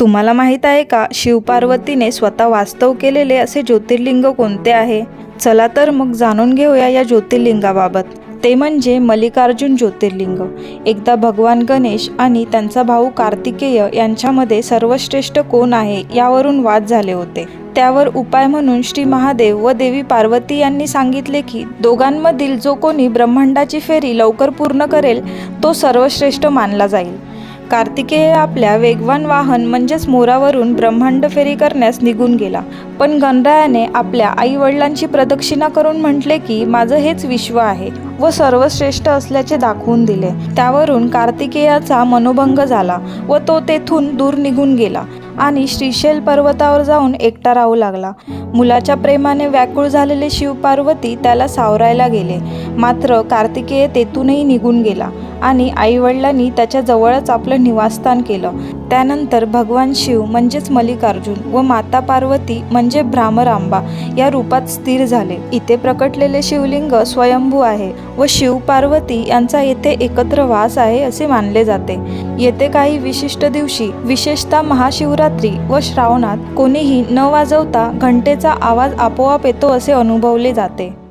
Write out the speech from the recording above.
तुम्हाला माहीत आहे का? शिवपार्वतीने स्वतः वास्तव केलेले असे ज्योतिर्लिंग कोणते आहे? चला तर मग जाणून घेऊया या ज्योतिर्लिंगाबाबत. ते म्हणजे मल्लिकार्जुन ज्योतिर्लिंग. एकदा भगवान गणेश आणि त्यांचा भाऊ कार्तिकेय यांच्यामध्ये सर्वश्रेष्ठ कोण आहे यावरून वाद झाले होते. त्यावर उपाय म्हणून श्री महादेव व देवी पार्वती यांनी सांगितले की दोघांमधील जो कोणी ब्रह्मांडाची फेरी लवकर पूर्ण करेल तो सर्वश्रेष्ठ मानला जाईल. कार्तिकेय आपल्या वेगवान वाहन म्हणजेच मोरावरून ब्रह्मांड फेरी करण्यास निघून गेला. पण गणरायाने आपल्या आई वडिलांची प्रदक्षिणा करून म्हटले की माझं हेच विश्व आहे व सर्वश्रेष्ठ असल्याचे दाखवून दिले त्यावरून कार्तिकेयाचा मनोभंग झाला व तो तेथून दूर निघून गेला आणि श्रीशैल पर्वतावर जाऊन एकटा राहू लागला. मुलाच्या प्रेमाने व्याकुळ झालेले शिवपार्वती त्याला सावरायला गेले. मात्र कार्तिकेय तेथूनही निघून गेला. आणि आईवडिलांनी त्याच्या जवळच आपलं निवासस्थान केलं. त्यानंतर भगवान शिव म्हणजेच मल्लिकार्जुन व माता पार्वती म्हणजे भ्रामरांबा या रूपात स्थिर झाले. इथे प्रकटलेले शिवलिंग स्वयंभू आहे व शिव पार्वती यांचा येथे एकत्र वास आहे असे मानले जाते. येथे काही विशिष्ट दिवशी विशेषतः महाशिवरात्री व श्रावणात कोणीही न वाजवता घंटेचा आवाज आपोआप येतो असे अनुभवले जाते.